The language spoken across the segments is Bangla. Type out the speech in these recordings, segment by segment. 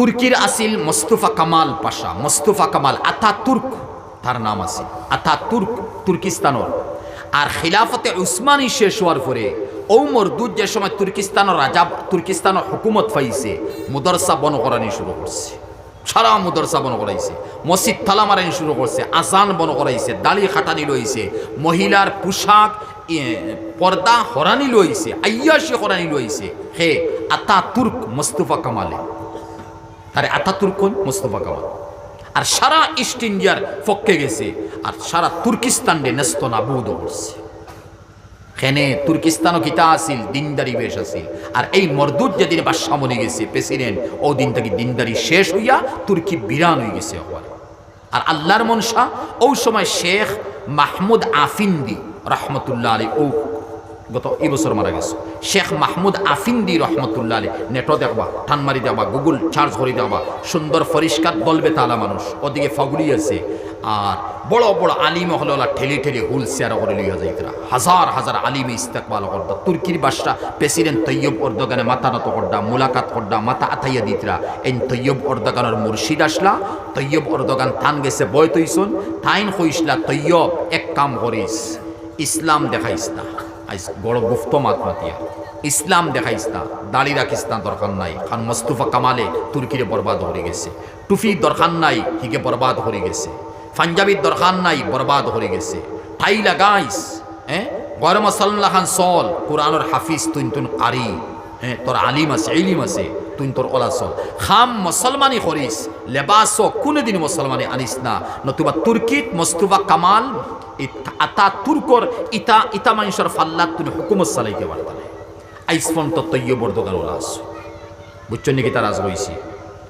তুর্কির আসিল Mustafa Kemal Pasha, Mustafa Kemal Ataturk তার নাম আছে আতা তুর্ক তুর্কিস্তানর। আর খিলাফতে উসমানী শেষ হওয়ার পরে ও মরদুদ যে সময় তুর্কিস্তানের রাজা, তুর্কিস্তানের হুকুমত পাইছে, মুদরসা বন করানি শুরু করছে। সারা মুদরসা বন করাইছে মসজিদ তালা মারানি শুরু করছে আসান বন করাইছে দালি খাটানি লইছে, মহিলার পোশাক পর্দা হরানি লইছে আয়াসি হরানি লইছে। হে আতা তুর্ক মোস্তফা কামালে। তারে আতাতুর্ক মোস্তফা কামাল। আর সারা ইস্ট ইন্ডিয়ার পক্ষে গেছে, আর সারা তুর্কিস্তানে নেস্ত নাবুদ করছে। খেনে তুর্কিস্তানও কিতা আসিল দিনদারি বেশ আসিল আর এই মরদুদ যেদিন বাদশাহ মনে গেছে, প্রেসিডেন্ট, ও দিন থেকে দিনদারি শেষ হইয়া তুর্কি বিরান হয়ে গেছে হওয়ার। আর আল্লাহর মনসা, ও সময় শেখ মাহমুদ আফিন্দি, রহমতুল্লাহ আলী ও গত এই বছর মারা গেছে। শেখ মাহমুদ আফিন্দি রহমতুল্লাহ আলী নেটও দেখবা ঠান মারি দেবা গুগল চার্জ করে দেবা সুন্দর পরিষ্কার বলবে তালা মানুষ, ওদিকে ফাগুলি আছে, আর বড় বড় আলিম হলে ওলা ঠেলি ঠেলি হুল শেয়ার করে লিয়া যাইতরা হাজার হাজার আলিম ইস্তেকবাল করদা, তুর্কির বাসটা প্রেসিডেন্ট তৈয়ব অর্দগানে মাথা নত করডা মুলাকাত করডা মাথা আথাইয়া দিতরা এই তৈয়ব অর্দগানের মুর্শিদ আসলা, তৈয়ব অর্দগান থান গেছে বয় তৈছন তাইন কইসলা তৈয়ব এক কাম করিস, ইসলাম দেখাইস না। বড় গুপ্ত মাতমাতিয়া ইসলাম দেখাইস না, দাড়ি রাখিস না, দরকার নাই। কারণ মস্তুফা কামালে তুর্কিরে বরবাদ হয়ে গেছে। টুফি দরকার নাই, হিকে বরবাদ হয়ে গেছে। পাঞ্জাবির দরকার নাই, বরবাদ হয়ে গেছে। ঠাই লাগাইস হ্যাঁ গরম সাল্লাহ খান সল কোরআনের হাফিজ তুন তুন কারি হ্যাঁ তোর আলিম আছে এলিম আছে। তুই তোর ওলাসল খাম মুসলমানি করিস লেবাস কোনোদিন মুসলমানি আনিস না। নতুবা তুর্কিত মোস্তফা কামাল আতা তুর্কর ইতা ইতা মানুষের ফাল্লাত তুমি হুকুমত চালাইতে পারতা না আইসফোন তো তৈয় বর্দগান ওলাস বুঝছেন নাকি তার আজ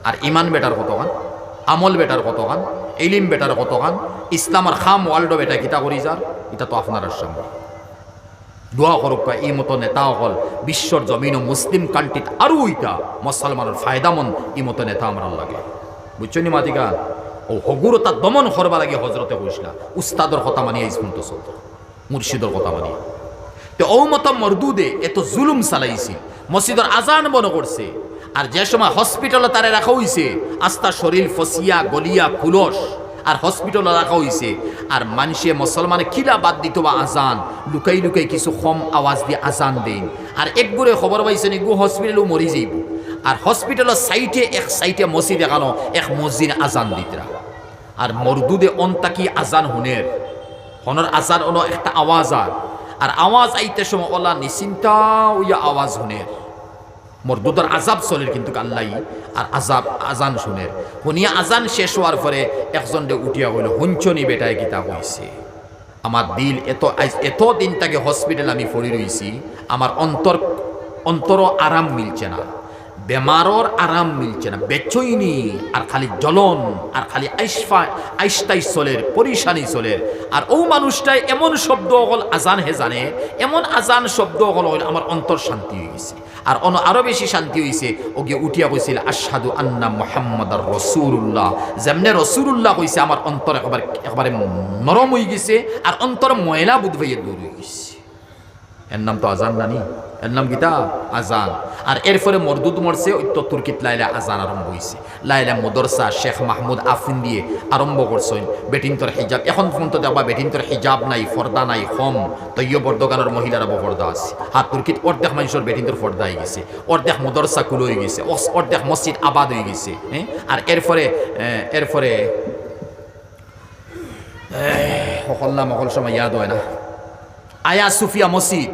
আর ইমান বেটার কতখান আমল বেটার কতখান এলিম বেটার কতখান ইসলামের খাম ওয়ার্ল্ড বেটা কিতা করি যার এটা তো আপনার সামনে দোয়া করুক এই মতো নেতা হল, বিশ্বর জমিন ও মুসলিম কান্ট্রিত আরও ইটা মুসলমানের ফায়দামন এই মতো নেতা আমার লাগে বুঝছ নি মাতিকা ও হগুরতা দমন করবা লাগে হজরতে কইসলা উস্তাদর কথা মানিয়ে ইসমন্ত চলত, মুর্শিদর কথা মানিয়ে। তো ও মতো মরদুদে এত জুলুম চালাইছে, মসজিদর আজান বন করছে, আর যে সময় হসপিটালে তারে রাখা হইছে, আস্তা শরীর ফসিয়া, গলিয়া ফুলস আর হসপিটালে রাখা হইছে। আর মানুষে মুসলমানে কিলা বাদ দিত বা আজান? লুকাই লুকাই কিছু কম আওয়াজ দিয়ে আজান দেন। আর একগুড়ে খবর পাইছে নি, গু হসপিটালও মরি যাইব। আর হসপিটালের সাইটে এক সাইটে মসজিদ এখানো, এক মসজিদ আজান দিতরা আর মরদুদে অন্তাকি আজান হুনের হনর আজান অন একটা আওয়াজ আর। আর আওয়াজ আইতে সময় ওলা নিশ্চিন্তা ওইয়া আওয়াজ হুনের মরদুদর আজাব চলের কিন্তু কাল্লাই। আর আজাব, আজান শুনের। শুনিয়া আজান শেষ হওয়ার পরে একজন উঠিয়া হইল হুঞ্চনি বেটায় গীতা হয়েছে আমার দিল এত এত দিন তাকে হসপিটাল আমি পড়ি রয়েছি আমার অন্তর অন্তর আরাম মিলছে না। বেমারর আরাম মিলছে না। বেচইনি আর খালি জ্বলন আর খালি আইসফা আইসটাই চলের, পরিশানি চলের। আর ও মানুষটাই এমন শব্দ হল আজান হে জানে, এমন আজান শব্দ হল হইল আমার অন্তর শান্তি হয়ে গেছে। আর অন আরও বেশি শান্তি হয়েছে ওকে উঠিয়া কইছিল, আশহাদু আন্না মোহাম্মদ আর রসুল্লাহ যেমনে রসুল্লাহ কইছে, আমার অন্তর একবার একবারে নরম হয়ে গেছে, আর অন্তর ময়লা বুধ ভাইয়ে দূর হয়ে গেছে। এর নাম তো আজান নানি। এর নাম গীতা? আজান। আর এরপরে মরদুদ মরছে, ওই তুর্কিত লাইলা আজান আরম্ভ হয়েছে লাইলা মদরসা শেখ মাহমুদ আফিন দিয়ে আরম্ভ করছেন বেটিন্তর হিজাব। এখন পর্যন্ত দেখবা বেটিন্তর হিজাব নাই, ফর্দা নাই হম তৈয় বর্দগানের মহিলারা পর্দা আছে। আর তুর্কিত অর্ধেক মানুষের বেটিন্তর ফর্দা হয়ে গেছে। অর্ধেক মদরসা কুলো হয়ে গেছে। অর্ধেক মসজিদ আবাদ হয়ে গেছে হ্যাঁ? আর এরপরে এরপরে সকল নাম সকল সময় ইয়াদ হয় না। আয়া সুফিয়া মসজিদ।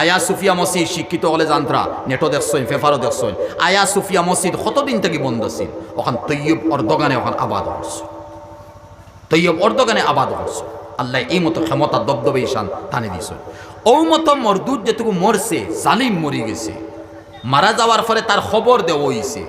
আয়া সুফিয়া মসজিদ শিক্ষিত হলে জানত্রা, নেটো দেখছেন ফেফারও দেখছেন আয়া সুফিয়া মসজিদ কতদিন থেকে বন্ধ ছিল? ওখান তৈয়ব অর্ধগানে ওখান আবাদ হচ্ছে তৈয়ব অর্ধগানে আবাদ হচ্ছে আল্লাহ এই মতো ক্ষমতা দবদবে ঈশান টানে দিছ ও মতো মরদুদ যেটুকু মরছে, জালিম মরি গেছে। মারা যাওয়ার ফলে তার খবর দেওয়া হইছে।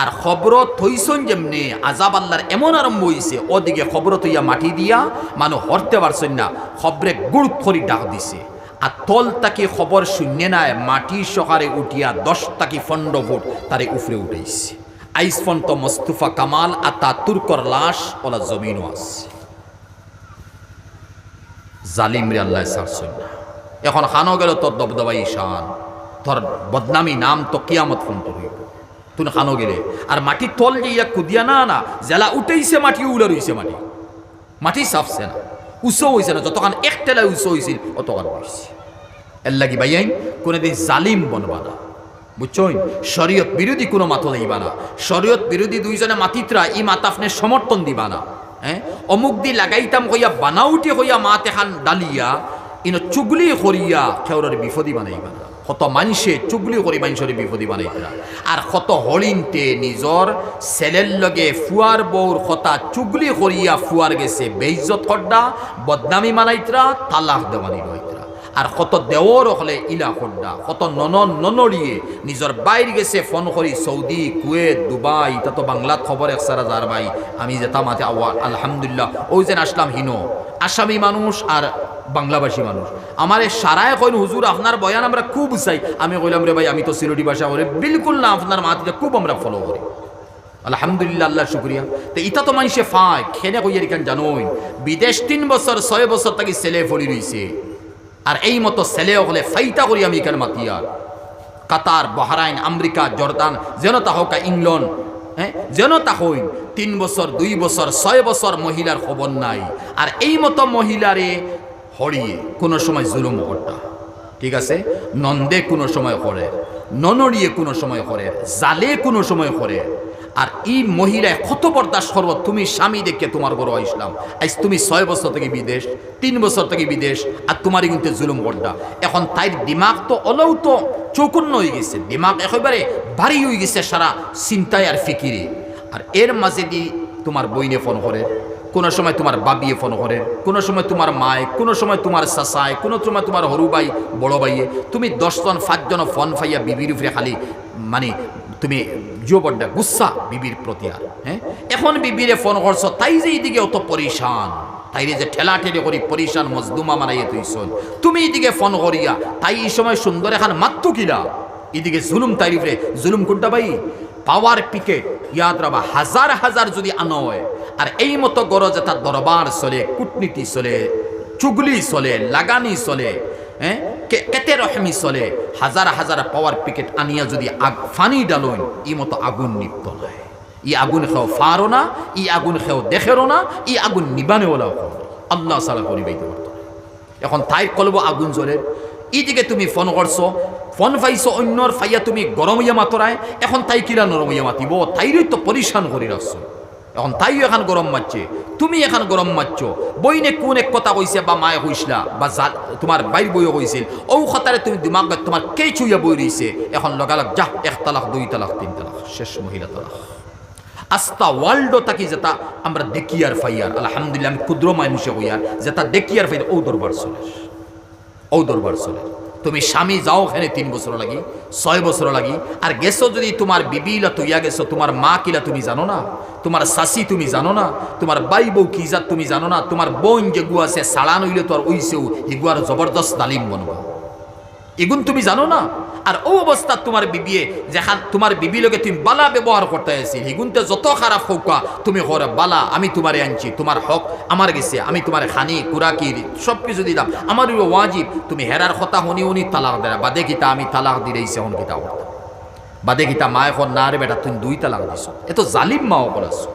আর খবর থইছন যেমনি আজাব আল্লাহর এমন আরম্ভ হইছে, ওদিকে খবর তৈয়া মাটি দিয়া মানুষ হরতে পারছেন না, খবরে গুড় করি ডাক দিছে। আর তল তাকে খবর শূন্য নাই, মাটি সকারে উঠিয়া দশ তাকি ফন্ড ফুট তারে উফরে উঠাইছে। আইস ফন্ত মস্তুফা কামাল আর তা তুর্কর লাশ ওলা জমিনও আছে। জালিম রে আল্লাহ ছাড়ছেন না এখন খানো গেল তোর দবদবাই শান তোর বদনামি নাম তো কিয়ামত ফোন হইব তুন খানো গেলে। আর মাটি তল যে ইয়া কুদিয়া না না জেলা উঠেইছে, মাটি উলা রইছে মাটি। মাটি সাফছে না। উঁচু হয়েছে না যতক্ষণ এক টেলায় উঁচু হয়েছিল অতক্ষণ হয়েছে এর লাগি ভাইয়াই কোনোদিন জালিম বনবা না। বুঝছই শরীয়ত বিরোধী কোনো মাথা দিবা না। শরীয়ত বিরোধী দুইজনে মাতিত্রা ই মাতাফনে সমর্থন দিবা না। হ্যাঁ অমুক দি লাগাইতাম হইয়া বানাউটি হইয়া মাত খান ডালিয়া, ইন চুগলি করিয়া খেউরের বিফদি বানাইবা না। কত মানুষে চুগলি করে মানুষের বিপদী বানাইতরা আর কত হরিণতে নিজর ছেলের লগে ফুয়ার বউর কথা চুগলি করিয়া ফুয়ার গেছে বেইজত কড্ডা, বদনামি মানাইতরা, তালাক দেওয়ানি রইতরা আর কত দেওর হলে ইলা খড্ডা কত ননন ননড়িয়ে নিজর বাইর গেছে ফোন করি সৌদি কুয়েত দুবাই তা তো বাংলাত খবর এক সারা যার ভাই, আমি যেতাম মাতে আওয়া আলহামদুলিল্লাহ ওই যেন আসলাম হিনো, আসামি মানুষ আর বাংলাভাষী মানুষ। আমার সারায় কইন হুজুর আপনার বয়ান আমরা খুব চাই। আমি কইলাম রে ভাই, আমি তো সিলেটি ভাষা করি। বিলকুল না, আপনার মাতিটা খুব আমরা ফলো করি। আলহামদুলিল্লাহ, আল্লাহ শুক্রিয়া। তো ইটা তো মানুষে ফাঁক, খেনে কইয়ার কেন জানোই বিদেশ তিন বছর, ছয় বছর তাকে ছেলে ফলি রইছে। আর এই মতো ছেলে হলে ফাইতা করি আমি এখানে মাতিয়ার কাতার, বহারাইন, আমেরিকা, জর্দান যেন তা হোক ইংল্যান্ড হ্যাঁ যেন তা হইন, তিন বছর, দুই বছর, ছয় বছর মহিলার খবর নাই। আর এই মতো মহিলারে হরিয়ে কোনো সময় জুলুম করতা। ঠিক আছে? নন্দে কোনো সময় করে ননড়িয়ে কোনো সময় করে জালে কোনো সময় করে আর এই মহিলায় কত বরদাস্ত করব? তুমি স্বামী দেখে তোমার বড় ইসলাম। আজ তুমি ছয় বছর থেকে বিদেশ, তিন বছর থেকে বিদেশ, আর তোমারই কিন্তু জুলুম করডা এখন তাইর দিমাগ তো অলৌ তো চৌকুন্ন হয়ে গেছে। দিমাগ একেবারে ভারী হয়ে গেছে সারা চিন্তায় আর ফিকিরে। আর এর মাঝে দি তোমার বইনে ফোন করে, কোনো সময় তোমার বাবিয়ে ফোন করে, কোনো সময় তোমার মায়, কোনো সময় তোমার চাচায় কোনো সময় তোমার হরু ভাই, বড় ভাইয়ে। তুমি দশজন, পাঁচজন ফোন ফাইয়া বিবির উপরে খালি মানে তুমি যুবড্ডা গুসা বিবির প্রতি আর হ্যাঁ? এখন বিবিরে ফোন করছ, তাই যে এইদিকে অত পরিশান তাইরে যে ঠেলা ঠেলে করি, পরিশান মজদুমা মানাইয়ে তুইছন তুমি এইদিকে ফোন করিয়া, তাই এই সময় সুন্দর এখন মাত্র কিলা। এদিকে জুলুম তাইরিফরে জুলুম কোনটা ভাই? পাওয়ার পিকেট, ইয়াদ রাবা, হাজার হাজার যদি আনো হয়, আর এই মতো গরজ এটা দরবার চলে, কূটনীতি চলে, চুগলি চলে, লাগানি চলে হ্যাঁ? কেতে রহমি চলে? হাজার হাজার পাওয়ার পিকেট আনিয়া যদি আগ, ফানি ডালইন, ই মতো আগুন নিপ্ত নয় ই আগুন খেও ফারো না, ই আগুন খেও দেখেরও না, ই আগুন নিবানেওয়ালাও আল্লাহ সালা করিবাইতে পারত এখন তাই কলব আগুন জ্বলে। ইদিকে তুমি ফোন করছ ফোন পাইছো অন্যর ফাইয়া তুমি গরম ইয়া মাতরায় এখন তাই কিরা নরম ইয়া মাতিব তাইরই তো পরিশান করে রাখছো এখন তাইও এখন গরম মারছে, তুমি এখন গরম মারছ। বইনে কোন এক কথা কইছে বা মায়ে কইসলা বা তোমার বাইর বইও কইছিল। ঔ কথারে তুমি দিমাগ তোমার কে চুইয়া বই রইছে। এখন লগালগ যাহ এক তালাক দুই তালাক তিন তালাক শেষ মহিলা তালাক আস্তা ওয়ার্ল্ডও তাকি যেটা আমরা দেখিয়ার ফাইয়ার আলহামদুলিল্লাহ, আমি ক্ষুদ্র মানুষে হইয়ার যেটা দেখিয়ার ফাইয়ার ও দরবার চলে। ও দরবার চলে। তুমি স্বামী যাও ওখানে তিন বছর লাগি, ছয় বছর লাগি আর গেছো যদি তোমার বিবিলা তুইয়া গেছো তোমার মা কিলা তুমি জানো না তোমার শাশি তুমি জানো না তোমার বাই বউ কি যা তুমি জানো না তোমার বোন যে গু আছে সাড়ান হইলে তোর ওইসেও হিগুয়ার জবরদস্ত তালিম বনবা এগুন তুমি জানো না? আর ও অবস্থা তোমার বিবিয়ে, যেখান তোমার বিবি লোকে তুমি বালা ব্যবহার করতে আসিল হিগুনতে যত খারাপ হোক তুমি ঘরে বালা, আমি তোমারে আনছি তোমার হক আমার গেছে, আমি তোমার খানি কুরাকি সব কিছু দিলাম আমার ওয়াজিব তুমি হেরার কথা শুনি শুনি তালাক দেয় বাদে গীতা, আমি তালাক দিলেইছে হন গীতা বাদে গীতা, মা এখন, না রে বেটা, তুমি দুই তালাক দিছ। এত জালিম মা করাছো